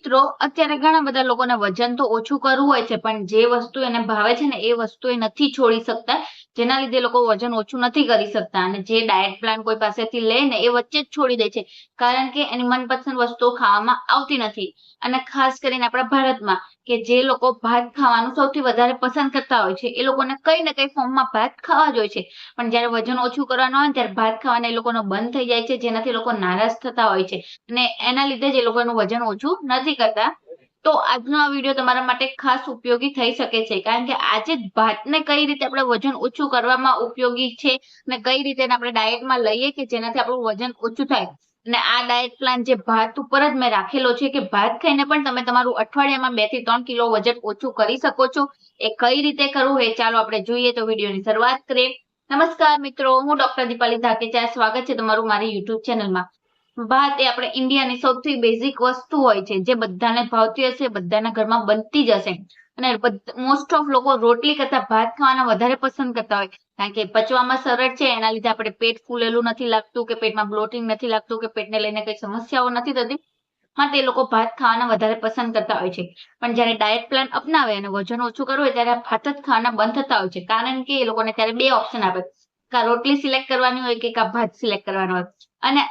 મિત્રો, અત્યારે ઘણા બધા લોકોને વજન તો ઓછું કરવું હોય છે, પણ જે વસ્તુ એને ભાવે છે ને, એ વસ્તુ એ નથી છોડી શકતા. જેના લીધે લોકો વજન ઓછું નથી કરી શકતા અને જે ડાયટ પ્લાન કોઈ પાસેથી લે ને, એ વચ્ચે જ છોડી દે છે. કારણ કે એની મનપસંદ વસ્તુઓ ખાવામાં આવતી નથી. અને ખાસ કરીને આપણા ભારતમાં કે જે લોકો ભાત ખાવાનું સૌથી વધારે પસંદ કરતા હોય છે, એ લોકોને કઈ ને કઈ ફોર્મમાં ભાત ખાવા જ હોય છે. પણ જ્યારે વજન ઓછું કરવાનું હોય ત્યારે ભાત ખાવાના એ લોકોનો બંધ થઈ જાય છે, જેનાથી લોકો નારાજ થતા હોય છે. અને એના લીધે જ એ લોકોનું વજન ઓછું નથી કરતા. તો આજનો આ વીડિયો તમારા માટે ખાસ ઉપયોગી થઈ શકે છે, કારણ કે આજે ભાતને કઈ રીતે આપણે વજન ઓછું કરવામાં ઉપયોગી છે અને કઈ રીતે આપણે ડાયટમાં લઈએ કે જેનાથી આપણું વજન ઓછું થાય. અને આ ડાયટ પ્લાન જે ભાત ઉપર જ મેં રાખેલો છે કે ભાત ખાઈને પણ તમે તમારું અઠવાડિયામાં બેથી ત્રણ કિલો વજન ઓછું કરી શકો છો. એ કઈ રીતે કરવું એ ચાલો આપણે જોઈએ તો વિડીયોની શરૂઆત કરીએ. નમસ્કાર મિત્રો, હું ડોક્ટર દીપાલી ધાકેચા. સ્વાગત છે તમારું મારી યુટ્યુબ ચેનલમાં ભાત એ આપણે ઇન્ડિયાની સૌથી બેઝિક વસ્તુ હોય છે જે બધાને ભાવતી હશે, બધાના ઘરમાં બનતી જ હશે. અને મોસ્ટ ઓફ લોકો રોટલી કરતા ભાત ખાવાના વધારે પસંદ કરતા હોય. કારણ કે પચવામાં સરળ છે, એના લીધે આપણે પેટ ફૂલેલું નથી લાગતું કે પેટમાં બ્લોટિંગ નથી લાગતું કે પેટને લઈને કઈ સમસ્યાઓ નથી થતી. માટે લોકો ભાત ખાવાના વધારે પસંદ કરતા હોય છે. પણ જ્યારે ડાયટ પ્લાન અપનાવે અને વજન ઓછું કરવું હોય ત્યારે ભાત જ ખાવાના બંધ થતા હોય છે. કારણ કે એ લોકોને ત્યારે બે ઓપ્શન આપે. કા રોટલી સિલેક્ટ કરવાની હોય કે કા ભાત સિલેક્ટ કરવાનો હોય. અને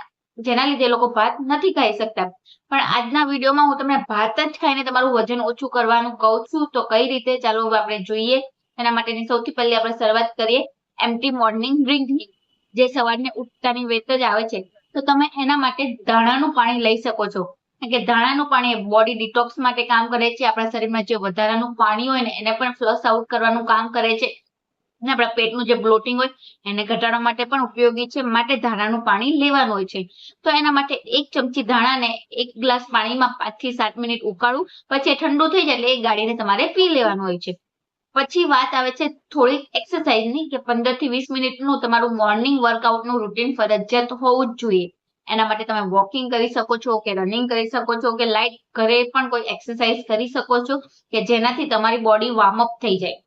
જેના લીધે લોકો ભાત નથી ખાઈ શકતા. પણ આજના વિડીયોમાં હું તમને ભાત જ ખાઈને તમારું વજન ઓછું કરવાનું કહું છું. તો કઈ રીતે? ચાલો આપણે જોઈએ. એના માટેની સૌથી પહેલી આપણે શરૂઆત કરીએ. એમ્ટી મોર્નિંગ ડ્રિંકની જે સવારને ઉઠતાની વેત જ આવે છે. તો તમે એના માટે ધાણાનું પાણી લઈ શકો છો. કારણ કે ધાણાનું પાણી બોડી ડિટોક્સ માટે કામ કરે છે. આપણા શરીરમાં જે વધારાનું પાણી હોય ને એને પણ ફ્લશ આઉટ કરવાનું કામ કરે છે. અને આપણા પેટનું જે બ્લોટિંગ હોય એને ઘટાડવા માટે પણ ઉપયોગી છે, માટે ધાણાનું પાણી લેવાનું હોય છે. તો એના માટે એક ચમચી ધાણાને એક ગ્લાસ પાણીમાં પાંચથી સાત મિનિટ ઉકાળવું પછી ઠંડુ થઈ જાય એટલે એ ગાળીને તમારે પી લેવાનું હોય છે. પછી વાત આવે છે થોડીક એક્સરસાઇઝની કે પંદરથી વીસ મિનિટનું તમારું મોર્નિંગ વર્કઆઉટનું રૂટીન ફરજિયાત હોવું જ જોઈએ. એના માટે તમે વોકિંગ કરી શકો છો કે રનિંગ કરી શકો છો કે લાઈટ ઘરે પણ કોઈ એક્સરસાઇઝ કરી શકો છો કે જેનાથી તમારી બોડી વોર્મઅપ થઈ જાય.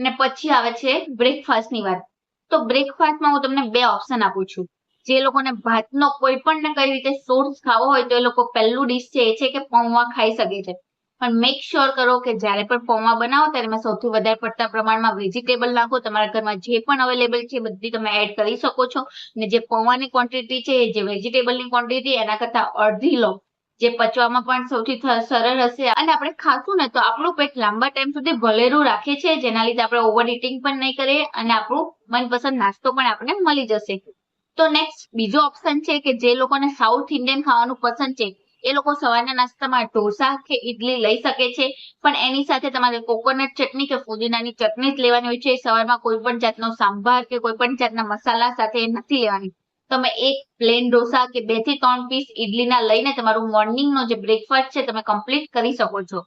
અને પછી આવે છે બ્રેકફાસ્ટની વાત. તો બ્રેકફાસ્ટમાં હું તમને બે ઓપ્શન આપું છું. જે લોકોને ભાતનો કોઈ પણ ને કઈ રીતે સોર્સ ખાવો હોય તો એ લોકો પહેલું ડીશ છે એ છે કે પૌવા ખાઈ શકે છે. પણ મેક શ્યોર કરો કે જ્યારે પણ પૌવા બનાવો ત્યારે એમાં સૌથી વધારે પડતા પ્રમાણમાં વેજીટેબલ નાખો. તમારા ઘરમાં જે પણ અવેલેબલ છે બધી તમે એડ કરી શકો છો. અને જે પૌવાની ક્વોન્ટિટી છે, જે વેજીટેબલની ક્વોન્ટિટી એના કરતા અડધી લો. જે પચવામાં પણ સૌથી સરળ હશે. અને આપણે ખાશું ને તો આપણું પેટ લાંબા ટાઈમ સુધી ભલેરું રાખે છે. જેના લીધે આપણે ઓવર ઇટિંગ પણ નહીં કરીએ અને આપણું મનપસંદ નાસ્તો પણ આપણને મળી જશે. તો નેક્સ્ટ બીજો ઓપ્શન છે કે જે લોકોને સાઉથ ઇન્ડિયન ખાવાનું પસંદ છે, એ લોકો સવારના નાસ્તામાં ઢોસા કે ઇડલી લઈ શકે છે. પણ એની સાથે તમારે કોકોનટ ચટણી કે ફુદીનાની ચટણી જ લેવાની હોય છે. સવારમાં કોઈ પણ જાતનો સાંભાર કે કોઈ પણ જાતના મસાલા સાથે નથી લેવાની. તમે એક પ્લેન ઢોસા કે બેથી ત્રણ પીસ ઇડલીના લઈને તમારું મોર્નિંગનો જે બ્રેકફાસ્ટ છે તમે કમ્પ્લીટ કરી શકો છો.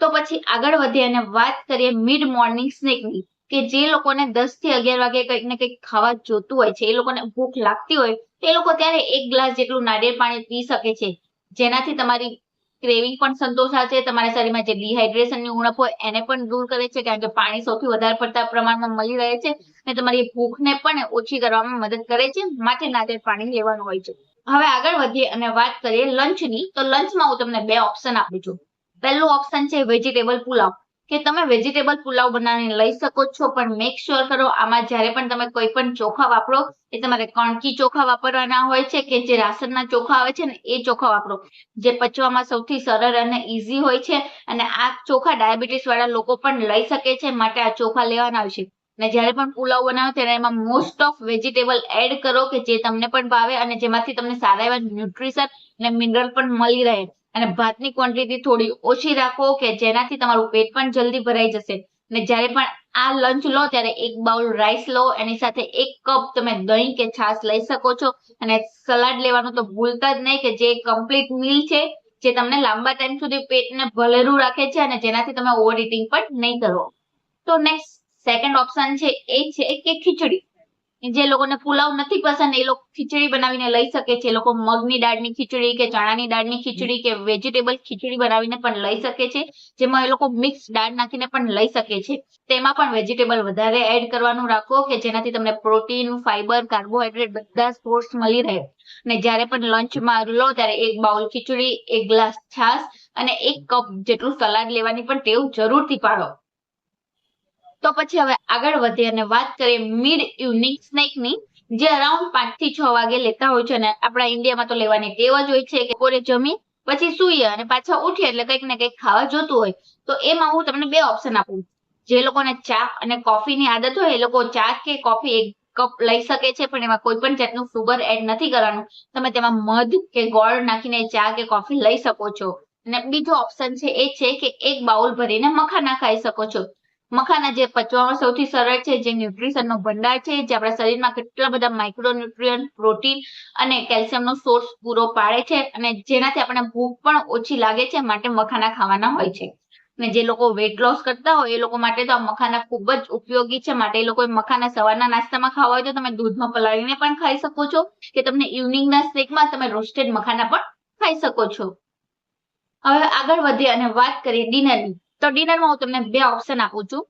તો પછી આગળ વધીએ અને વાત કરીએ મિડ મોર્નિંગ સ્નેકની કે જે લોકોને દસથી અગિયાર વાગે કંઈક ને કંઈક ખાવા જોતું હોય છે, એ લોકોને ભૂખ લાગતી હોય, તો એ લોકો ત્યારે એક ગ્લાસ જેટલું નાળિયેર પાણી પી શકે છે. જેનાથી તમારી ક્રેવિંગ પણ સંતોષાશે તમારા શરીરમાં જે ડિહાઇડ્રેશનની ઉણપ હોય, એને પણ દૂર કરે છે, કારણ કે પાણી સૌથી વધારે પડતા પ્રમાણમાં મળી રહે છે અને તમારી ભૂખને પણ ઓછી કરવામાં મદદ કરે છે, માટે નાતે પાણી લેવાનું હોય છે. હવે આગળ વધીએ અને વાત કરીએ લંચની તો લંચમાં હું તમને બે ઓપ્શન આપું છું. પહેલું ઓપ્શન છે વેજીટેબલ પુલાવ. કે તમે વેજીટેબલ પુલાવ બનાવીને લઈ શકો છો, પણ મેક શ્યોર કરો આમાં જ્યારે પણ તમે કોઈ પણ ચોખા વાપરો, એ તમારે કણકી ચોખા વાપરવાના હોય છે કે જે રાશનના ચોખા આવે છે ને, એ ચોખા વાપરો. જે પચવામાં સૌથી સરળ અને ઇઝી હોય છે અને આ ચોખા ડાયાબિટીસ વાળા લોકો પણ લઈ શકે છે માટે આ ચોખા લેવાના છે. અને જ્યારે પણ પુલાવ બનાવો ત્યારે એમાં મોસ્ટ ઓફ વેજીટેબલ એડ કરો કે જે તમને પણ ભાવે અને જેમાંથી તમને સારા એવા ન્યુટ્રિશન અને મિનરલ પણ મળી રહે. અને ભાતની ક્વોન્ટિટી થોડી ઓછી રાખો કે જેનાથી તમારું પેટ પણ જલ્દી ભરાઈ જશે. અને જ્યારે પણ આ લંચ લો, ત્યારે એક બાઉલ રાઈસ લો, એની સાથે એક કપ તમે દહીં કે છાશ લઈ શકો છો. અને સલાડ લેવાનું તો ભૂલતા જ નહીં કે જે કમ્પ્લીટ મીલ છે, જે તમને લાંબા ટાઈમ સુધી પેટને ભલેરું રાખે છે અને જેનાથી તમે ઓવર ઇટિંગ પણ નહીં કરો. તો નેક્સ્ટ સેકન્ડ ઓપ્શન છે એ છે કે ખીચડી. જે લોકોને પુલાવ નથી પસંદ, એ લોકો ખીચડી બનાવીને લઈ શકે છે. એ લોકો મગની દાળની ખીચડી કે ચણાની દાળની ખીચડી કે વેજીટેબલ ખીચડી બનાવીને પણ લઈ શકે છે. જેમાં એ લોકો મિક્સ દાળ નાખીને પણ લઈ શકે છે. તેમાં પણ વેજીટેબલ વધારે એડ કરવાનું રાખો કે જેનાથી તમને પ્રોટીન ફાઈબર કાર્બોહાઈડ્રેટ બધા સોર્સ મળી રહે. અને જ્યારે પણ લંચમાં લો ત્યારે એક બાઉલ ખીચડી, એક ગ્લાસ છાશ અને એક કપ જેટલું સલાડ લેવાની પણ ટેવ જરૂરથી પાડો. તો પછી હવે આગળ વધીએ અને વાત કરીએ મિડ ઇવનિંગ સ્નેકની જે અરાઉન્ડ પાંચથી છ વાગે લેતા હોય છે અને આપણા ઇન્ડિયામાં તો લેવાની ટેવ જ હોય છે કે બપોરે જમી પછી સૂઈએ અને પાછા ઉઠીએ એટલે કંઈક ને કંઈક ખાવા જોતું હોય. તો એમાં હું તમને બે ઓપ્શન આપું. જે લોકોને ચા અને કોફીની આદત હોય, એ લોકો ચા કે કોફી એક કપ લઈ શકે છે, પણ એમાં કોઈ પણ જાતનું સુગર એડ નથી કરવાનું. તમે તેમાં મધ કે ગોળ નાખીને ચા કે કોફી લઈ શકો છો. અને બીજો ઓપ્શન છે એ છે કે એક બાઉલ ભરીને મખાના ખાઈ શકો છો. મખાના જે પચવામાં સૌથી સરળ છે, જે ન્યુટ્રિશનનો ભંડાર છે, જે આપણા શરીરમાં કેટલા બધા માઇક્રોન્યુટ્રિયન્ટ પ્રોટીન અને કેલ્શિયમનો સોર્સ પૂરો પાડે છે અને જેનાથી આપણને ભૂખ પણ ઓછી લાગે છે, માટે મખાના ખાવાના હોય છે. અને જે લોકો વેટ લોસ કરતા હોય, એ લોકો માટે તો આ મખાના ખૂબ જ ઉપયોગી છે, માટે એ લોકો મખાના સવારના નાસ્તામાં ખાવા હોય તો તમે દૂધમાં પલાળીને પણ ખાઈ શકો છો કે તમને ઇવનિંગના સ્નેકમાં તમે રોસ્ટેડ મખાના પણ ખાઈ શકો છો. હવે આગળ વધીએ અને વાત કરીએ ડિનરની તો ડિનરમાં હું તમને બે ઓપ્શન આપું છું.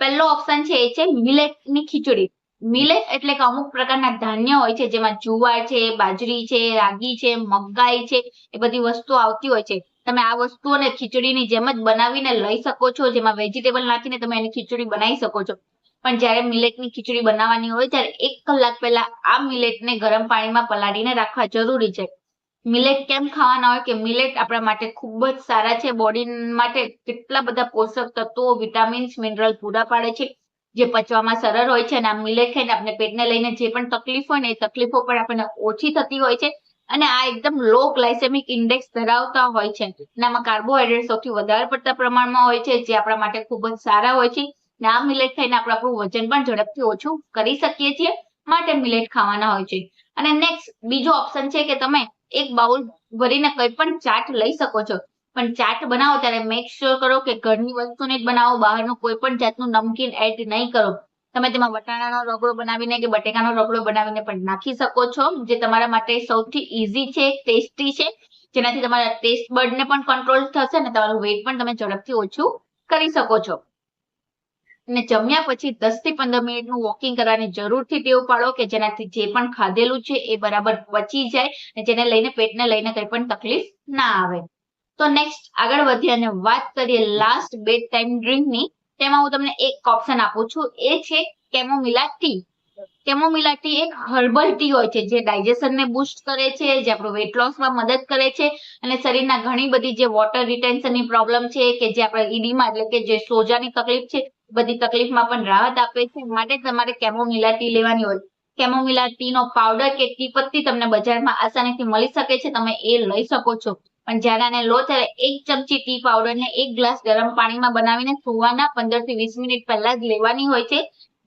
પહેલો ઓપ્શન છે એ છે મિલેટની ખીચડી. મિલેટ એટલે કે અમુક પ્રકારના ધાન્ય હોય છે, જેમાં જુવાર છે, બાજરી છે, રાગી છે મકાઈ છે, એ બધી વસ્તુઓ આવતી હોય છે. તમે આ વસ્તુઓને ખીચડીની જેમ જ બનાવીને લઈ શકો છો, જેમાં વેજીટેબલ નાખીને તમે એની ખીચડી બનાવી શકો છો. પણ જ્યારે મિલેટની ખીચડી બનાવવાની હોય, ત્યારે એક કલાક પહેલા આ મિલેટને ગરમ પાણીમાં પલાળીને રાખવા જરૂરી છે. મિલેટ કેમ ખાવાના હોય કે મિલેટ આપણા માટે ખૂબ જ સારા છે. બોડી માટે કેટલા બધા પોષક તત્વો વિટામિન્સ મિનરલ પૂરા પાડે છે, જે પચવામાં સરળ હોય છે અને આ મિલેટ ખાઈને આપણે પેટને લઈને જે પણ તકલીફ હોય ને એ તકલીફો પણ આપણને ઓછી થતી હોય છે અને આ એકદમ લો ગ્લાયસેમિક ઇન્ડેક્સ ધરાવતા હોય છે. અને આમાં કાર્બોહાઈડ્રેટ સૌથી વધારે પડતા પ્રમાણમાં હોય છે, જે આપણા માટે ખૂબ જ સારા હોય છે. અને આ મિલેટ ખાઈને આપણે આપણું વજન પણ ઝડપથી ઓછું કરી શકીએ છીએ, માટે મિલેટ ખાવાના હોય છે. અને નેક્સ્ટ બીજો ઓપ્શન છે કે તમે એક બાઉલ ભરીને કંઈ પણ ચાટ લઈ શકો છો. પણ ચાટ બનાવો ત્યારે મેક શ્યોર કરો કે ઘરની વસ્તુને જ બનાવો, બહારનું કોઈ પણ જાતનું નમકીન એડ નહીં કરો. તમે તેમાં વટાણાનો રગડો બનાવીને કે બટેકાનો રગડો બનાવીને પણ નાખી શકો છો, જે તમારા માટે સૌથી ઇઝી છે ટેસ્ટી છે. જેનાથી તમારા ટેસ્ટ બર્ડને પણ કંટ્રોલ થશે અને તમારું વેટ પણ તમે ઝડપથી ઓછું કરી શકો છો. અને જમ્યા પછી દસથી પંદર મિનિટનું વોકિંગ કરવાની જરૂરથી ટેવ પાડો કે જેનાથી જે પણ ખાધેલું છે એ બરાબર પચી જાય અને જેને લઈને પેટને લઈને કંઈ પણ તકલીફ ના આવે. તો નેક્સ્ટ આગળ વધીએ અને વાત કરીએ લાસ્ટ બેડ ટાઈમ ડ્રિંકની તેમાં હું તમને એક ઓપ્શન આપું છું. એ છે કેમોમિલા ટી કેમોમિલા ટી એક હર્બલ ટી હોય છે જે ડાયજેશનને બુસ્ટ કરે છે, જે આપણું વેટ લોસમાં મદદ કરે છે અને શરીરના ઘણી બધી જે વોટર રિટેન્શનની પ્રોબ્લેમ છે કે જે આપણે ઈડીમાં એટલે કે જે સોજાની તકલીફ છે બધી તકલીફમાં પણ રાહત આપે છે. માટે તમારે કેમોમિલા ટી લેવાની હોય. કેમોમિલા ટી નો પાવડર કે ટી પત્તી તમને બજારમાં આસાનીથી મળી શકે છે. તમે એ લઈ શકો છો. પણ જ્યારે આને લો ત્યારે એક ચમચી ટી પાવડર ને એક ગ્લાસ ગરમ પાણીમાં બનાવીને સુવાના પંદરથી વીસ મિનિટ પહેલા જ લેવાની હોય છે.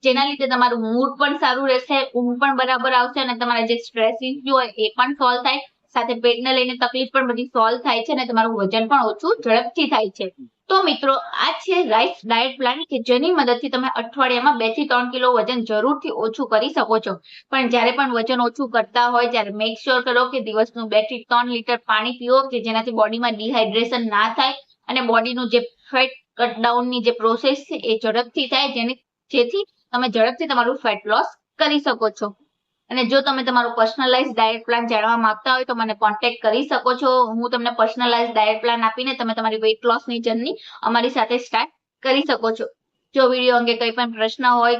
જેના લીધે તમારું મૂડ પણ સારું રહેશે, ઊંઘ પણ બરાબર આવશે અને તમારા જે સ્ટ્રેસ ઇસ્યુ હોય એ પણ સોલ્વ થાય. સાથે પેટને લઈને તકલીફ પણ બધી સોલ્વ થાય છે અને તમારું વજન પણ ઓછું ઝડપથી થાય છે. તો મિત્રો, આ છે રાઈસ ડાયટ પ્લાન કે જેની મદદથી તમે અઠવાડિયામાં બેથી ત્રણ કિલો વજન જરૂરથી ઓછું કરી શકો છો. પણ જ્યારે પણ વજન ઓછું કરતા હોય, ત્યારે મેક શ્યોર કરો કે દિવસનું બેથી ત્રણ લીટર પાણી પીવો કે જેનાથી બોડીમાં ડિહાઇડ્રેશન ના થાય અને બોડીનું જે ફેટ કટડાઉનની જે પ્રોસેસ છે એ ઝડપથી થાય જેની, જેથી તમે ઝડપથી તમારું ફેટ લોસ કરી શકો છો. અને જો તમે તમારું પર્સનલાઇઝ ડાયટ પ્લાન જાણવા માંગતા હોય તો મને કોન્ટેક્ટ કરી શકો છો. હું તમને પર્સનલાઇઝ ડાયટ પ્લાન આપીને તમે તમારી વેઇટ લોસની જર્ની અમારી સાથે સ્ટાર્ટ કરી શકો છો. જો વીડિયો અંગે કંઈ પણ પ્રશ્ન હોય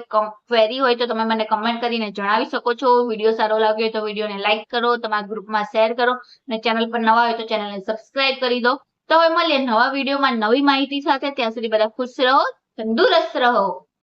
ક્વેરી હોય તો તમે મને કમેન્ટ કરીને જણાવી શકો છો. વીડિયો સારો લાગ્યો હોય તો વિડીયોને લાઇક કરો, તમારા ગ્રુપમાં શેર કરો અને ચેનલ પર નવા હોય તો ચેનલને સબસ્ક્રાઇબ કરી દો. તો હવે મળીએ નવા વિડીયોમાં નવી માહિતી સાથે. ત્યાં સુધી બધા ખુશ રહો, તંદુરસ્ત રહો.